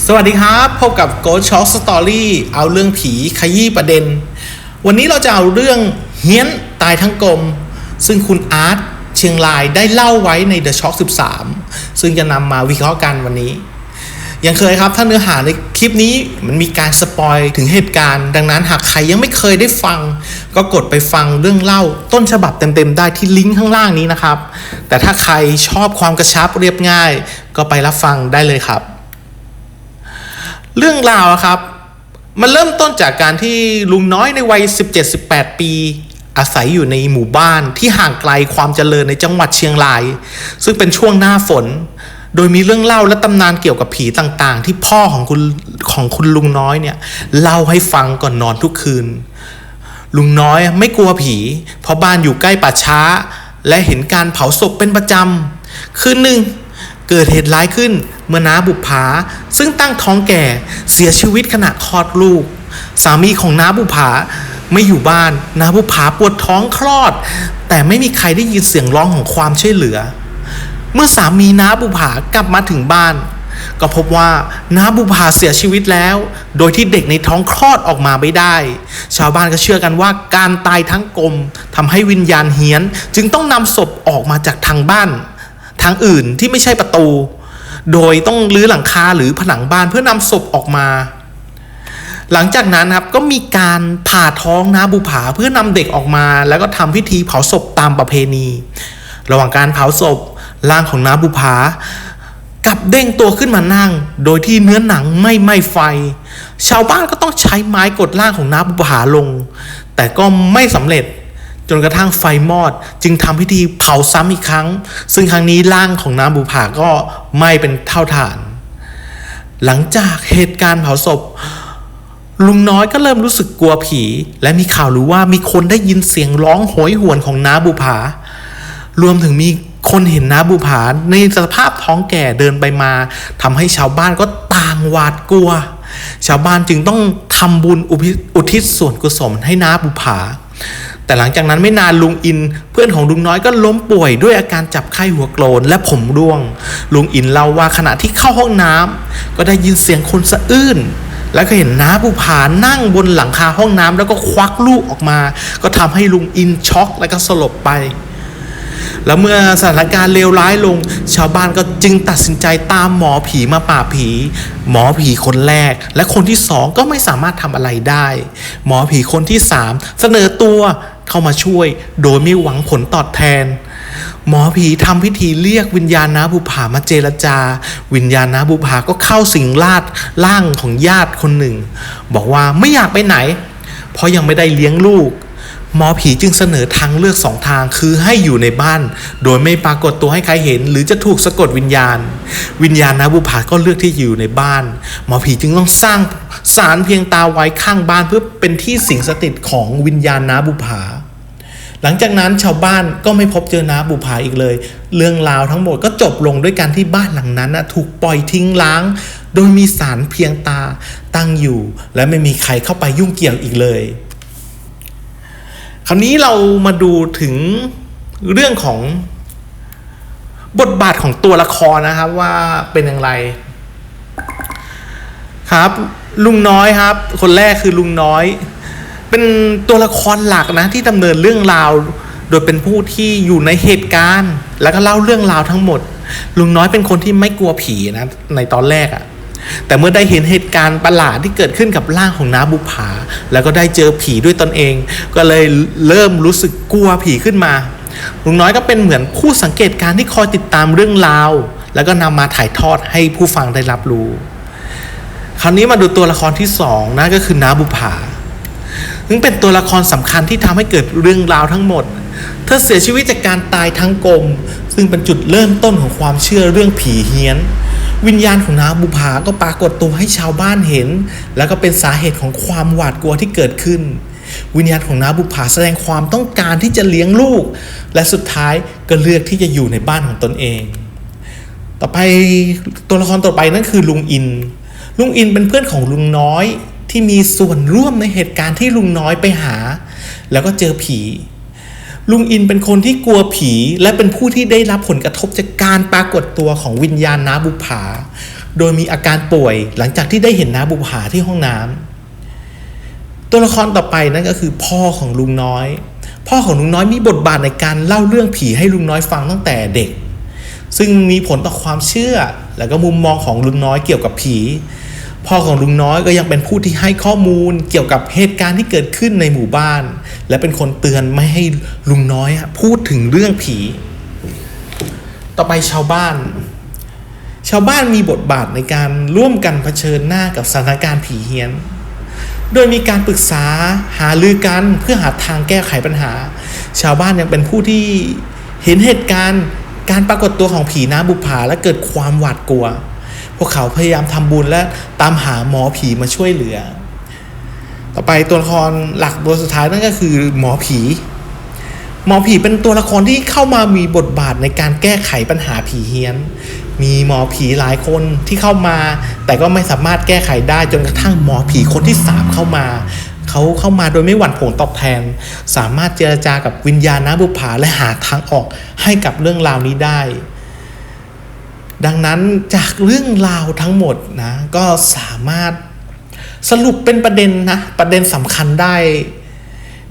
สวัสดีครับ พบกับ Ghost Shock Story เอาเรื่องผีขยี้ประเด็น วันนี้เราจะเอาเรื่องเฮี้ยนตายทั้งกลม ซึ่งคุณอาร์ตเชียงรายได้เล่าไว้ใน The Shock 13 ซึ่งจะนำมาวิเคราะห์กันวันนี้ ยังเคยครับ ถ้าเนื้อหาในคลิปนี้มันมีการสปอยถึงเหตุการณ์ ดังนั้นหากใครยังไม่เคยได้ฟัง ก็กดไปฟังเรื่องเล่าต้นฉบับเต็มๆได้ที่ลิงก์ข้างล่างนี้นะครับ แต่ถ้าใครชอบความกระชับเรียบง่าย ก็ไปรับฟังได้เลยครับ เรื่องราวครับ มันเริ่มต้นจากการที่ลุงน้อยในวัย 17-18 ปี อาศัยอยู่ในหมู่บ้านที่ห่างไกลความเจริญในจังหวัดเชียงราย ซึ่งเป็นช่วงหน้าฝน โดยมีเรื่องเล่าและตำนานเกี่ยวกับผีต่างๆ ที่พ่อของคุณของคุณลุงน้อยเนี่ยเล่าให้ฟังก่อนนอนทุกคืน ลุงน้อยไม่กลัวผี เพราะบ้านอยู่ใกล้ป่าช้า และเห็นการเผาศพเป็นประจำคืนหนึ่งเกิดเหตุร้ายขึ้น เมื่อน้าบุภาซึ่งตั้งท้องแก่เสียชีวิตขณะคลอดลูก สามีของน้าบุภาไม่อยู่บ้านน้าบุภาปวดท้องคลอด แต่ไม่มีใครได้ยินเสียงร้องของความช่วยเหลือ เมื่อสามีน้าบุภากลับมาถึงบ้าน ก็พบว่าน้าบุภาเสียชีวิตแล้ว โดยที่เด็กในท้องคลอดออกมาไม่ได้ ชาวบ้านก็เชื่อกันว่าการตายทั้งกลมทำให้วิญญาณเฮี้ยน จึงต้องนำศพออกมาจากทางบ้าน ทางอื่นที่ไม่ใช่ประตู โดยต้องรื้อหลังคาหรือผนังบ้านเพื่อนำศพออกมา หลังจากนั้นครับก็มีการผ่าท้องนาบุภาเพื่อนำเด็กออกมา แล้วก็ทำพิธีเผาศพตามประเพณี ระหว่างการเผาศพร่างของนาบุภากลับเด้งตัวขึ้นมานั่ง โดยที่เนื้อหนังไม่ไหม้ไฟ ชาวบ้านก็ต้องใช้ไม้กดร่างของนาบุภาลง แต่ก็ไม่สำเร็จ นกระทั่งไฟมอด จึงทำพิธีเผาซ้ำอีกครั้ง ซึ่งครั้งนี้ร่างของนาบุภาก็ไหม้เป็นเท่าฐาน หลังจากเหตุการณ์เผาศพ ลุงน้อยก็เริ่มรู้สึกกลัวผี และมีข่าวรู้ว่ามีคนได้ยินเสียงร้องโหยหวนของน้าบุภารวมถึงมีคนเห็นน้าบุภาในสภาพท้องแก่เดินไปมาทำให้ชาวบ้านก็ต่างหวาดกลัว ชาวบ้านจึงต้องทำบุญอุทิศส่วนกุศลให้น้าบุภา แต่หลังจากนั้นไม่นานลุงอิน เพื่อนของลุงน้อยก็ล้มป่วยด้วยอาการจับไข้หัวโกรนและผมร่วง ลุงอินเล่าว่าขณะที่เข้าห้องน้ำก็ได้ยินเสียงคนสะอื้นแล้วก็เห็นน้าบุภานั่งบนหลังคาห้องน้ำแล้วก็ควักลูกออกมา ก็ทำให้ลุงอินช็อกและก็สลบไป แล้วเมื่อสถานการณ์เลวร้ายลง ชาวบ้านก็จึงตัดสินใจตามหมอผีมาป่าผี หมอผีคนแรก และคนที่สองก็ไม่สามารถทำอะไรได้ หมอผีคนที่สามเสนอตัว เข้ามาช่วย โดยไม่หวังผลตอบแทน หมอผีทำพิธีเรียกวิญญาณนาบุภามาเจรจา วิญญาณนาบุภาก็เข้าสิงลาดร่างของญาติคนหนึ่ง บอกว่าไม่อยากไปไหน เพราะยังไม่ได้เลี้ยงลูกหมอผีจึงเสนอทางเลือกสองทางคือให้อยู่ในบ้าน โดยไม่ปรากฏตัวให้ใครเห็น หรือจะถูกสะกดวิญญาณ วิญญาณนาบุภาก็เลือกที่อยู่ในบ้าน หมอผีจึงต้องสร้างสารเพียงตาไว้ข้างบ้านเพื่อเป็นที่สิงสถิตของวิญญาณนาบุภา หลังจากนั้นชาวบ้านก็ไม่พบเจอนาบุภาอีกเลย เรื่องราวทั้งหมดก็จบลงด้วยการที่บ้านหลังนั้นนะถูกปล่อยทิ้งล้าง โดยมีสารเพียงตาตั้งอยู่ และไม่มีใครเข้าไปยุ่งเกี่ยวอีกเลย คราวนี้เรามาดูถึงเรื่องของบทบาทของตัวละครนะครับว่าเป็นอย่างไรครับ ลุงน้อยครับ คนแรกคือลุงน้อย เป็นตัวละครหลักนะที่ดำเนินเรื่องราว โดยเป็นผู้ที่อยู่ในเหตุการณ์ แล้วก็เล่าเรื่องราวทั้งหมด ลุงน้อยเป็นคนที่ไม่กลัวผีนะในตอนแรกอะ่ะแต่เมื่อได้เห็นเหตุการณ์ประหลาดที่เกิดขึ้นกับร่างของน้าบุภา แล้วก็ได้เจอผีด้วยตนเอง ก็เลยเริ่มรู้สึกกลัวผีขึ้นมา ลุงน้อยก็เป็นเหมือนผู้สังเกตการณ์ที่คอยติดตามเรื่องราว แล้วก็นำมาถ่ายทอดให้ผู้ฟังได้รับรู้ คราวนี้มาดูตัวละครที่สองนะก็คือน้าบุภาึงเป็นตัวละครสำคัญที่ทำให้เกิดเรื่องราวทั้งหมด เธอเสียชีวิตจากการตายทั้งกลม ซึ่งเป็นจุดเริ่มต้นของความเชื่อเรื่องผีเฮี้ยน วิญญาณของนางบุภาก็ปรากฏตัวให้ชาวบ้านเห็น แล้วก็เป็นสาเหตุของความหวาดกลัวที่เกิดขึ้น วิญญาณของนาบุภาแสดงความต้องการที่จะเลี้ยงลูก และสุดท้ายก็เลือกที่จะอยู่ในบ้านของตนเอง ต่อไปตัวละครต่อไปนั่นคือลุงอิน ลุงอินเป็นเพื่อนของลุงน้อย ที่มีส่วนร่วมในเหตุการณ์ที่ลุงน้อยไปหา แล้วก็เจอผี ลุงอินเป็นคนที่กลัวผี และเป็นผู้ที่ได้รับผลกระทบจากการปรากฏตัวของวิญญาณนาบุภาโดยมีอาการป่วยหลังจากที่ได้เห็นน้าบุปผาที่ห้องน้ำตัวละครต่อไปนั่นก็คือพ่อของลุงน้อย พ่อของลุงน้อยมีบทบาทในการเล่าเรื่องผีให้ลุงน้อยฟังตั้งแต่เด็ก ซึ่งมีผลต่อความเชื่อและก็มุมมองของลุงน้อยเกี่ยวกับผี พ่อของลุงน้อยก็ยังเป็นผู้ที่ให้ข้อมูลเกี่ยวกับเหตุการณ์ที่เกิดขึ้นในหมู่บ้าน และเป็นคนเตือนไม่ให้ลุงน้อยพูดถึงเรื่องผี ต่อไปชาวบ้าน ชาวบ้านมีบทบาทในการร่วมกันเผชิญหน้ากับสถานการณ์ผีเฮี้ยน โดยมีการปรึกษาหารือกันเพื่อหาทางแก้ไขปัญหา ชาวบ้านยังเป็นผู้ที่เห็นเหตุการณ์การปรากฏตัวของผีน้าบุผาและเกิดความหวาดกลัว วกเขาพยายามทำบุญและตามหาหมอผีมาช่วยเหลือ ต่อไปตัวละครหลักตัวสุดท้ายนั่นก็คือหมอผี หมอผีเป็นตัวละครที่เข้ามามีบทบาทในการแก้ไขปัญหาผีเฮี้ยน มีหมอผีหลายคนที่เข้ามา แต่ก็ไม่สามารถแก้ไขได้จนกระทั่งหมอผีคนที่สามเข้ามาเขาเข้ามาโดยไม่หวั่นผลตอบแทน สามารถเจรจากับวิญญาณน้าบุปผาและหาทางออกให้กับเรื่องราวนี้ได้ ดังนั้นจากเรื่องราวทั้งหมดนะก็สามารถสรุปเป็นประเด็นนะประเด็นสำคัญได้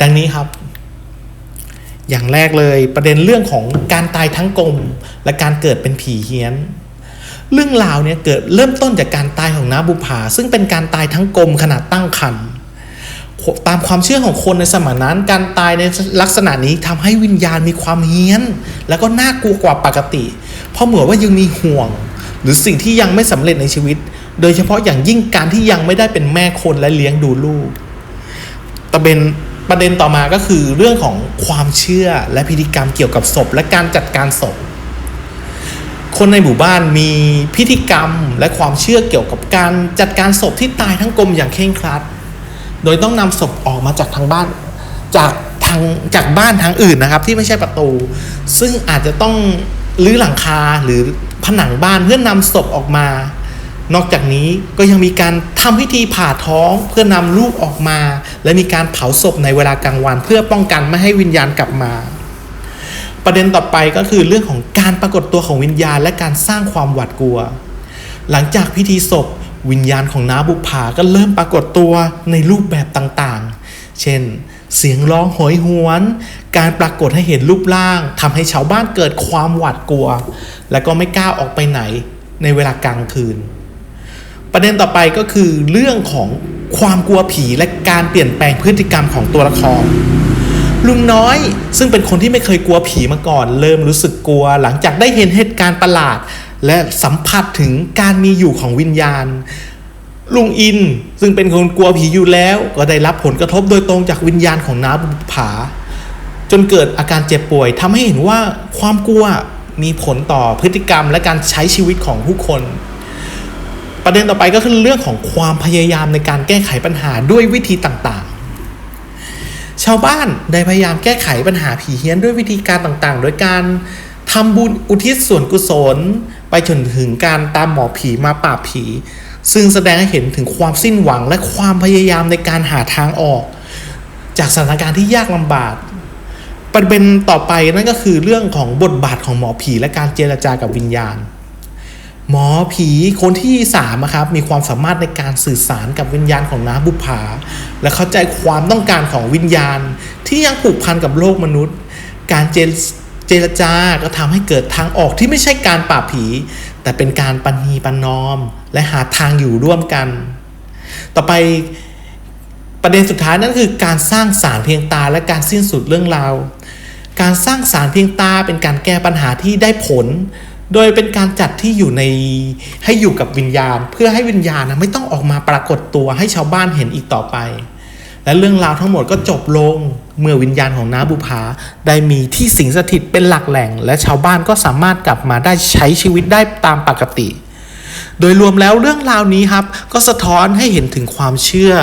ดังนี้ครับ อย่างแรกเลยประเด็นเรื่องของการตายทั้งกลมและการเกิดเป็นผีเฮี้ยน เรื่องราวเนี่ยเกิดเริ่มต้นจากการตายของน้าบุภาซึ่งเป็นการตายทั้งกลมขณะตั้งครรภ์ตามความเชื่อของคนในสมัยนั้น การตายในลักษณะนี้ทำให้วิญญาณมีความเฮี้ยน แล้วก็น่ากลัวกว่าปกติ ราะเหมือนว่ายังมีห่วง หรือสิ่งที่ยังไม่สำเร็จในชีวิต โดยเฉพาะอย่างยิ่งการที่ยังไม่ได้เป็นแม่คนและเลี้ยงดูลูกตะเบนประเด็นต่อมาก็คือเรื่องของความเชื่อและพิธีกรรมเกี่ยวกับศพและการจัดการศพ คนในหมู่บ้านมีพิธีกรรมและความเชื่อเกี่ยวกับการจัดการศพที่ตายทั้งกลมอย่างเคร่งครัด โดยต้องนำศพออกมาจากทางบ้านจากทางจากบ้านทางอื่นนะครับ ที่ไม่ใช่ประตู ซึ่งอาจจะต้อง หรือหลังคาหรือผนังบ้านเพื่อนำศพออกมา นอกจากนี้ก็ยังมีการทำพิธีผ่าท้องเพื่อนำลูกออกมา และมีการเผาศพในเวลากลางวัน เพื่อป้องกันไม่ให้วิญญาณกลับมา ประเด็นต่อไปก็คือเรื่องของการปรากฏตัวของวิญญาณ และการสร้างความหวาดกลัว หลังจากพิธีศพ วิญญาณของน้าบุปผาก็เริ่มปรากฏตัวในรูปแบบต่างๆ เช่น เสียงร้องโหยหวน การปรากฏให้เห็นรูปร่างทำให้ชาวบ้านเกิดความหวาดกลัว และก็ไม่กล้าออกไปไหนในเวลากลางคืน ประเด็นต่อไปก็คือเรื่องของความกลัวผีและการเปลี่ยนแปลงพฤติกรรมของตัวละครลุงน้อยซึ่งเป็นคนที่ไม่เคยกลัวผีมาก่อน เริ่มรู้สึกกลัว หลังจากได้เห็นเหตุการณ์ประหลาด และสัมผัสถึงการมีอยู่ของวิญญาณ ลุงอิน ซึ่งเป็นคนกลัวผีอยู่แล้ว ก็ได้รับผลกระทบโดยตรงจากวิญญาณของน้าบุปผา จนเกิดอาการเจ็บป่วยทำให้เห็นว่าความกลัวมีผลต่อพฤติกรรมและการใช้ชีวิตของผู้คน ประเด็นต่อไปก็คือเรื่องของความพยายามในการแก้ไขปัญหาด้วยวิธีต่างๆ ชาวบ้านได้พยายามแก้ไขปัญหาผีเฮี้ยนด้วยวิธีการต่างๆ โดยการทำบุญอุทิศส่วนกุศล ไปจนถึงการตามหมอผีมาปราบผี ซึ่งแสดงให้เห็นถึงความสิ้นหวังและความพยายามในการหาทางออก จากสถานการณ์ที่ยากลำบากประเด็นต่อไปนั่นก็คือเรื่องของบทบาทของหมอผีและการเจรจากับวิญญาณ หมอผีคนที่สามอะครับมีความสามารถในการสื่อสารกับวิญญาณของน้าบุภาและเข้าใจความต้องการของวิญญาณ ที่ยังผูกพันกับโลกมนุษย์ การเจรเจรจาก็ทำให้เกิดทางออกที่ไม่ใช่การปราบผี แต่เป็นการปณีประนอม และหาทางอยู่ร่วมกัน ต่อไปประเด็นสุดท้ายนั่นคือการสร้างสารเพียงตาและการสิ้นสุดเรื่องราว การสร้างสารเพียงตาเป็นการแก้ปัญหาที่ได้ผล โดยเป็นการจัดที่อยู่ในให้อยู่กับวิญญาณ เพื่อให้วิญญาณนะไม่ต้องออกมาปรากฏตัวให้ชาวบ้านเห็นอีกต่อไป และเรื่องราวทั้งหมดก็จบลง เมื่อวิญญาณของน้าบุภาได้มีที่สิงสถิตเป็นหลักแหล่ง และชาวบ้านก็สามารถกลับมาได้ใช้ชีวิตได้ตามปกติ โดยรวมแล้วเรื่องราวนี้ครับ ก็สะท้อนให้เห็นถึงความเชื่อ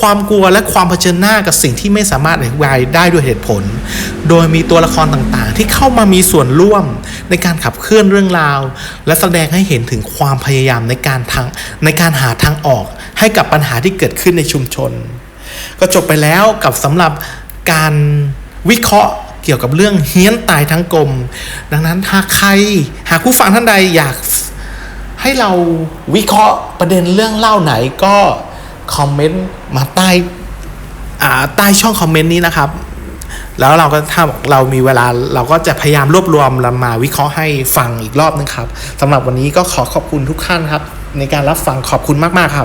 ความกลัวและความเผชิญหน้ากับสิ่งที่ไม่สามารถอธิบายได้ด้วยเหตุผล โดยมีตัวละครต่างๆ ที่เข้ามามีส่วนร่วมในการขับเคลื่อนเรื่องราว และแสดงให้เห็นถึงความพยายามในการทางในการหาทางออก ให้กับปัญหาที่เกิดขึ้นในชุมชน ก็จบไปแล้วกับสำหรับการวิเคราะห์เกี่ยวกับเรื่องเฮี้ยนตายทั้งกลม ดังนั้นหากใครหากผู้ฟังท่านใดอยากให้เราวิเคราะห์ประเด็นเรื่องเล่าไหนก็คอมเมนต์มาใต้อ่าใต้ช่องคอมเมนต์นี้นะครับ แล้วเราก็ถ้าเรามีเวลาเราก็จะพยายามรวบรวมแล้วมาวิเคราะห์ให้ฟังอีกรอบนึงครับสำหรับวันนี้ก็ขอขอบคุณทุกท่านครับ ในการรับฟังขอบคุณมาก ๆ ครับ